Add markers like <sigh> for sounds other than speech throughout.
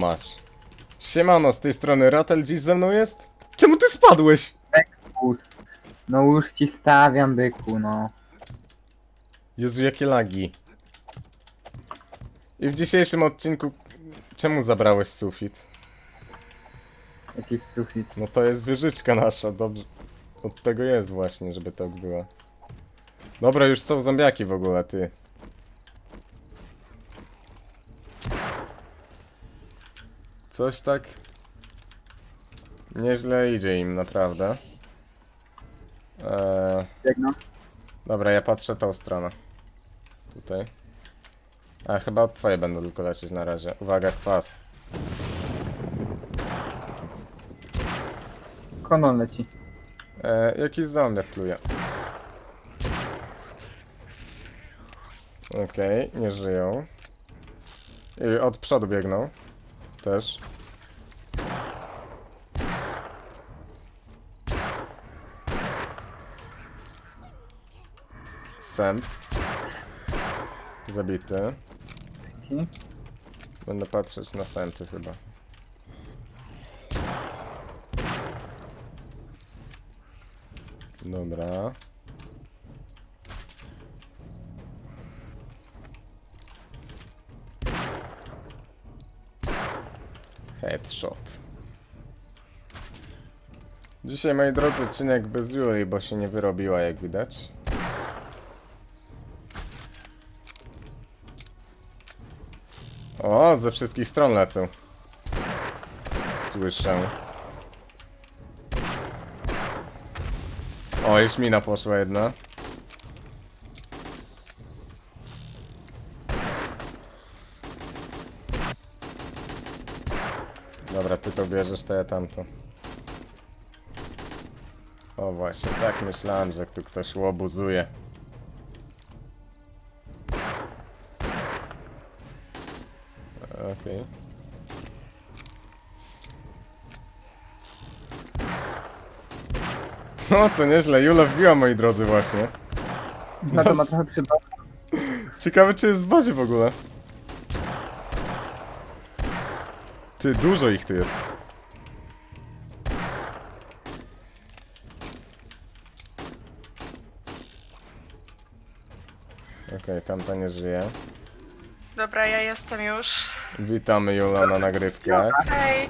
Masz. Siemano, z tej strony Ratel dziś ze mną jest? Czemu ty spadłeś? Us. No już ci stawiam, byku, no. Jezu, jakie lagi. I w dzisiejszym odcinku... Czemu zabrałeś sufit? Jakiś sufit. No to jest wieżyczka nasza, dobrze. Od tego jest właśnie, żeby tak była. Dobra, już są zombiaki w ogóle, ty. Coś tak... Nieźle idzie im, naprawdę. Eee, dobra, ja patrzę tą stronę. Tutaj. A, chyba od twojej będę tylko lecieć na razie. Uwaga, kwas. Konon leci. E, jakiś zombiak pluje. Okej, nie żyją. I od przodu biegną. Też. Sęp. Zabity. Dzięki. Będę patrzeć na sępy chyba. Dobra. Headshot. Dzisiaj, moi drodzy, odcinek bez Juli, bo się nie wyrobiła, jak widać. O, ze wszystkich stron lecą. Słyszę. O, już mina poszła jedna. Dobra, ty to bierzesz, to ja tamto. O właśnie, tak myślałem, że tu ktoś łobuzuje. Okej. <laughs> No to nieźle, Jula wbiła moi drodzy właśnie. To ma Nas- trochę przyba. Ciekawe czy jest w bazie w ogóle. Ty, dużo ich tu jest. Okej, tamta nie żyje. Dobra, ja jestem już. Witamy Jula na nagrywkach. Hej!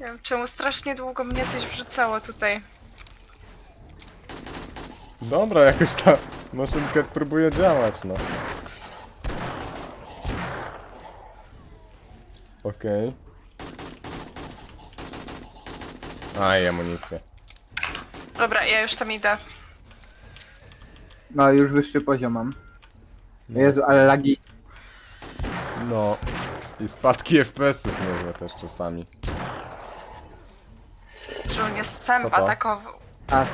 Nie wiem, czemu strasznie długo mnie coś wrzucało tutaj. Dobra, jakoś ta maszynka próbuje działać, no. Okej. Aj, amunicję. Dobra, ja już tam idę. No już wyższy poziom mam. Jezu, ale lagi. No. I spadki FPS-ów niezłe też czasami. Że mnie Co sęp to? atakował. A,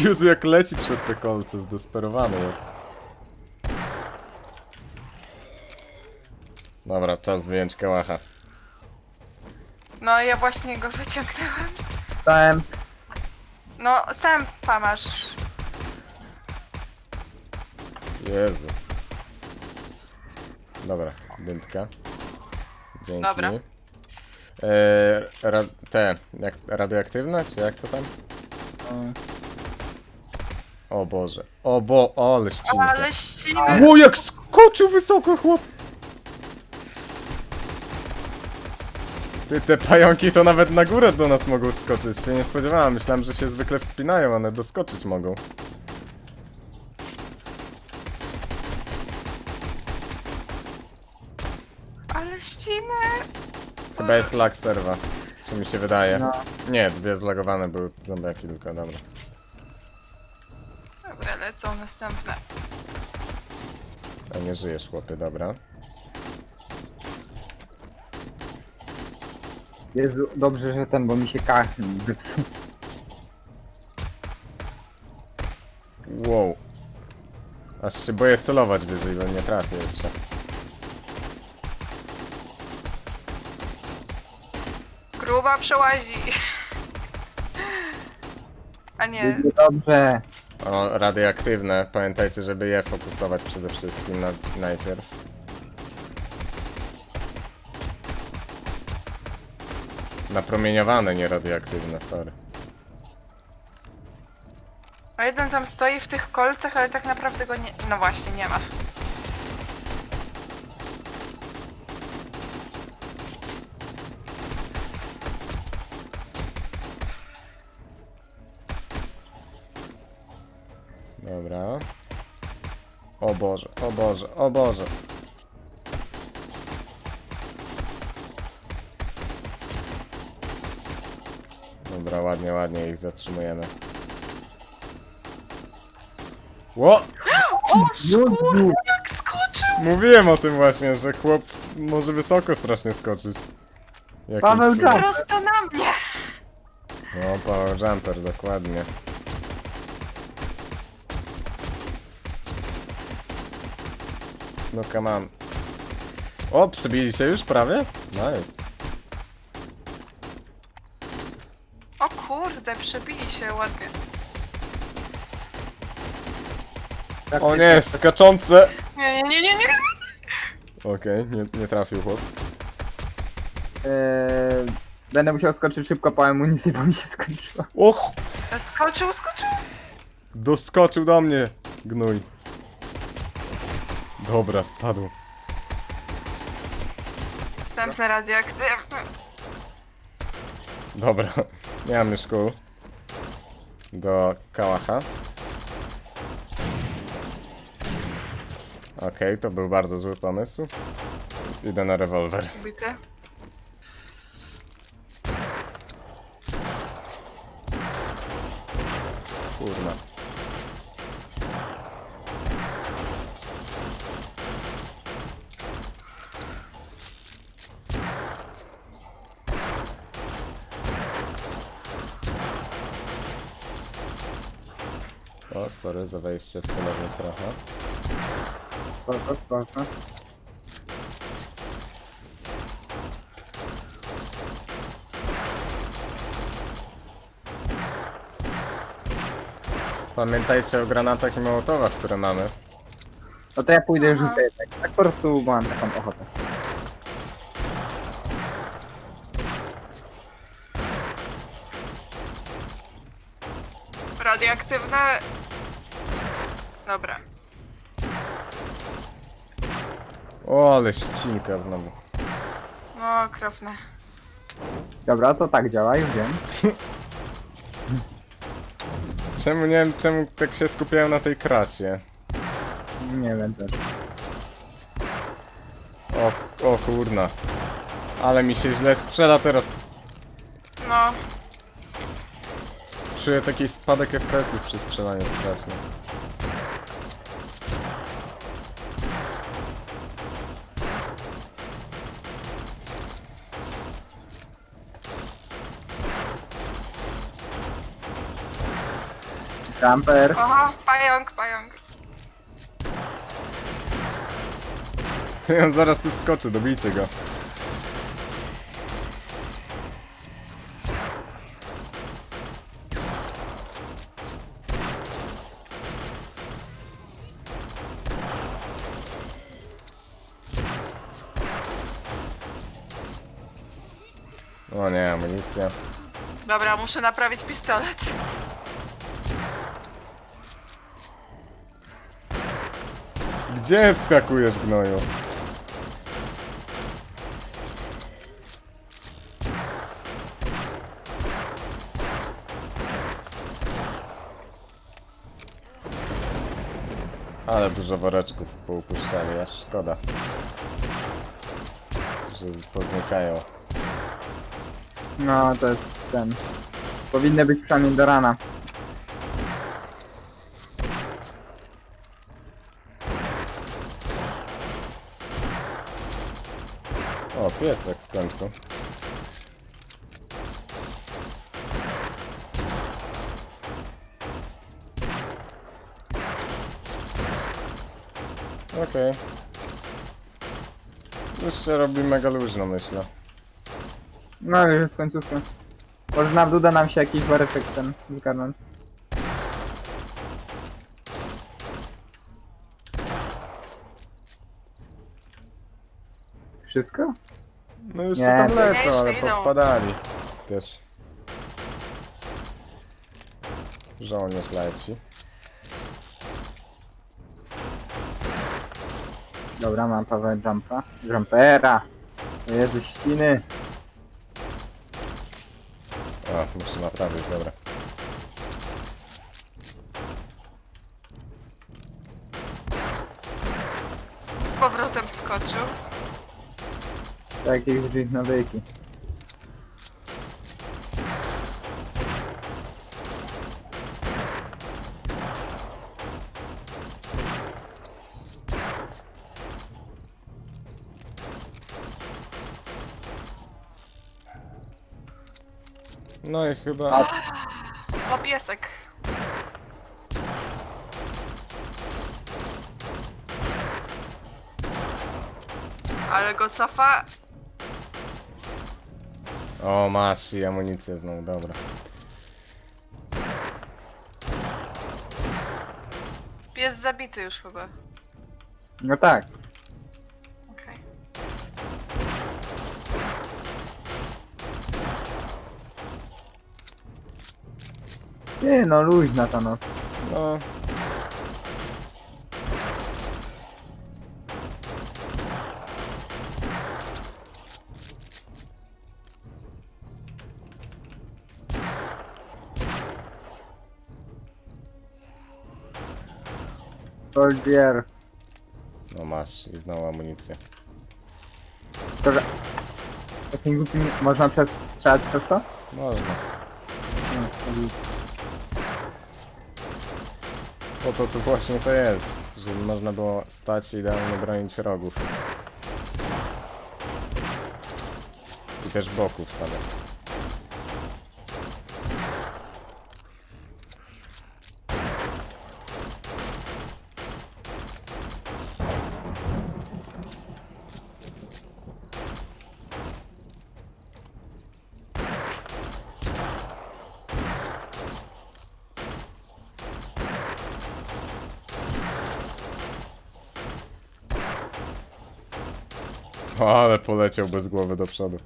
Jezu, jak leci przez te kolce, zdesperowany jest. Dobra, czas wyjąć kałacha. No, ja właśnie go wyciągnęłam. stałem. No, sępa masz. Jezu. Dobra, dętka. Dzięki. Dobra. Eee, ra te, jak, radioaktywne, czy jak to tam? O, O Boże. O bo, o, ale ścinka. Ale ściny. Ło, jak skoczył wysoko, chłop! Ty, te pająki to nawet na górę do nas mogą skoczyć. Się nie spodziewałem. Myślałem, że się zwykle wspinają, one doskoczyć mogą. Ale ściny. Chyba jest lag serwa. Czy mi się wydaje? No. Nie, dwie zlagowane były zombiaki tylko, dobra. Lecą następne. A nie żyjesz, chłopie, dobra. Jezu, dobrze, że ten, bo mi się kach zepsuł. Wow. Aż się boję celować wyżej, bo nie trafię jeszcze. Gruba przełazi. <laughs> A nie, dobrze. O, radioaktywne. Pamiętajcie, żeby je fokusować przede wszystkim na, najpierw. Napromieniowane, nie radioaktywne, sorry. a jeden tam stoi w tych kolcach, ale tak naprawdę go nie... No właśnie, nie ma. O Boże, o Boże, o Boże. Dobra, ładnie, ładnie ich zatrzymujemy. Ło! O, szkur, jak skoczył! Mówiłem o tym właśnie, że chłop może wysoko strasznie skoczyć. Jakim Paweł cudem. Jump. Prosto na mnie! No, power jumper, dokładnie. No come on. O, przybili się już prawie? Nice. O kurde, przebili się ładnie. Tak O nie, skaczące! Nie, nie, nie, nie, nie! Okej, nie, nie trafił chłop. Eee, będę musiał skoczyć szybko po amunicję, bo mi się skończyła. Och! Skoczył, skoczył! Doskoczył do mnie, gnój. Dobra, spadł. Następny radioaktywny. Dobra, nie mam już kół. Do kałacha. Okej, to był bardzo zły pomysł. Idę na rewolwer. Ubity. Kurna. O, sorry za wejście w celownik trochę. Spoko, spoko. Pamiętajcie o granatach i mołotowach, które mamy. No to ja pójdę Aha. rzucę jednak. Tak po prostu mam taką ochotę. Radioaktywne... Dobra. O, ale ścinka znowu. No, okropne. Dobra, to tak działa, już wiem. <laughs> Czemu nie wiem, czemu tak się skupiałem na tej kracie? Nie wiem też. O, o kurna. Ale mi się źle strzela teraz. No, Czuję taki spadek FPS-ów przy strzelaniu strasznie. Jumper. oho, pająk, pająk. Ty on zaraz tu wskoczy, dobijcie go. O nie, amunicja. Dobra, muszę naprawić pistolet. Gdzie wskakujesz, gnoju? Ale dużo woreczków poupuszczali, aż szkoda. Że poznikają. No, to jest ten. Powinny być przynajmniej do rana. piesek w końcu. Okej. Okay. Już się robi mega luźno, myślę. No już jest końcówka. Może nawet uda nam się jakiś woreczek ten zgarnąć. Wszystko? No jeszcze Nie. tam Nie, lecą, ale powpadali. Też. Żołnierz leci. Dobra, mam power jumpa. Jumpera. To jest ze ściny. O, muszę naprawić, dobra. Tak jak żyć nawyki. No i chyba... O, piesek. Ale go cofa. O, masz i amunicję znowu, dobra. Pies zabity już chyba. No tak. Okej. Nie no, luźna ta noc. No. Soldier. No masz i znowu amunicję. To, że... Takim głupim... Można przestrzelać przez to? Można. To nic. Po to tu właśnie to jest, żeby można było stać i idealnie bronić rogów. I też boków samych. Ale poleciał bez głowy do przodu.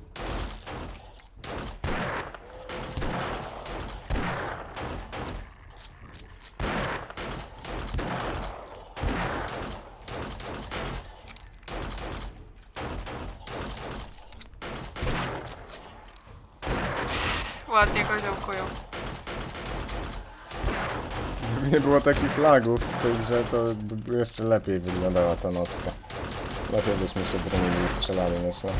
Ładnie go działkują. Gdyby nie było takich lagów w tej grze, to by jeszcze lepiej wyglądała ta nocka. Lepiej byśmy się bronili i strzelali, myślę.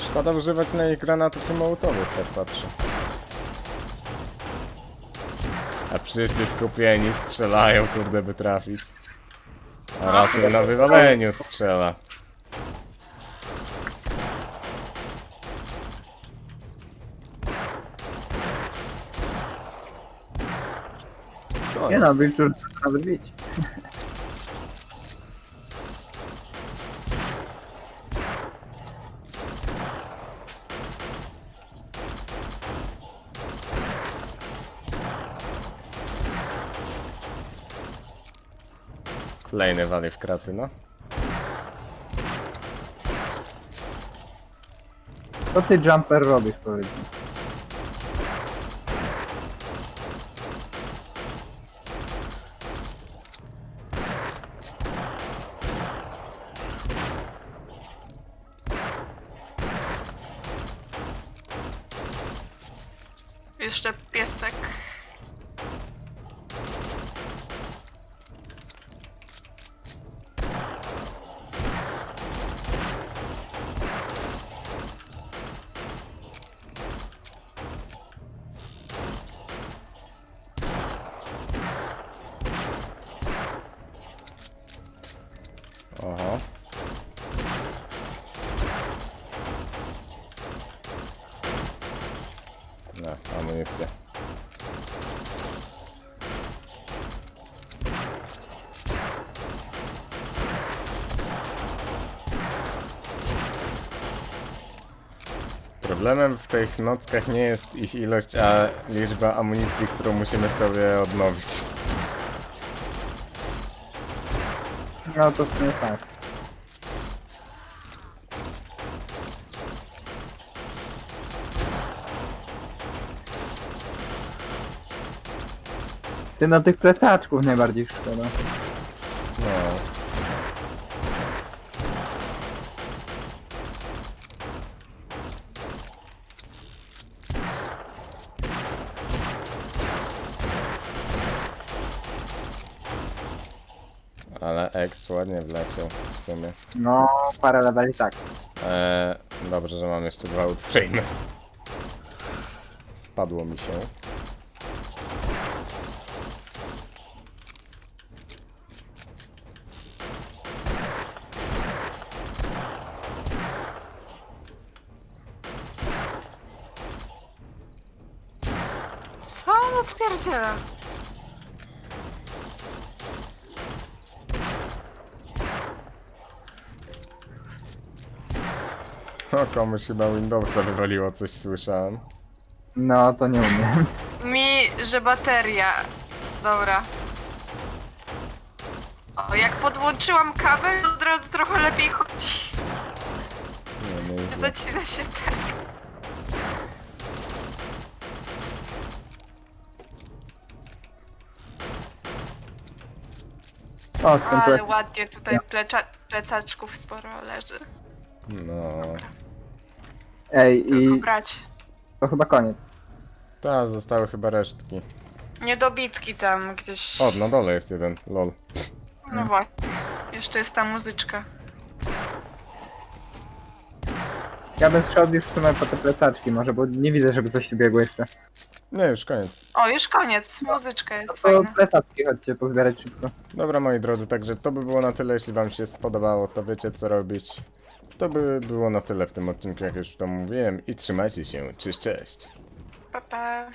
Szkoda używać na ich granatów i mołotowów, tak patrzę. A wszyscy skupieni strzelają, kurde, by trafić. A raczej na wywaleniu strzela. Co Nie no, jest? wilczur nawet bić. Kolejny wali w kraty, no. Co ty jumper robisz, powiedz? Jeszcze piesek. Oho. No, amunicja. Problemem w tych nockach nie jest ich ilość, a liczba amunicji, którą musimy sobie odnowić. No to w sumie tak. Ty no tych plecaczków najbardziej szkoda. No. Exp ładnie wleciał w sumie. No, parę leveli tak. Eee, dobrze, że mam jeszcze dwa utframe. Spadło mi się. Co on odpierdziela? O, komuś chyba Windowsa wywaliło, coś słyszałem. No, to nie umiem. Mi, że bateria. Dobra. O, jak podłączyłam kabel, to od razu trochę lepiej chodzi. Nie, nieźle. Zacina się tak. O, Ale ładnie tutaj plecza, plecaczków sporo leży. No. Ej, Tylko i brać. to chyba koniec. Ta, zostały chyba resztki. Niedobitki tam gdzieś. O, na dole jest jeden, lol. No właśnie. Jeszcze jest ta muzyczka. Ja bym już w sumie po te plecaczki może, bo nie widzę, żeby coś tu biegło jeszcze. Nie, już koniec. O, już koniec. Muzyczka No jest to fajna. plecaczki chodźcie pozbierać szybko. Dobra, moi drodzy, także to by było na tyle. Jeśli wam się spodobało, to wiecie co robić. To by było na tyle w tym odcinku, jak już to mówiłem. I trzymajcie się. Cześć, cześć. Pa, pa.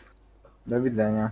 Do widzenia.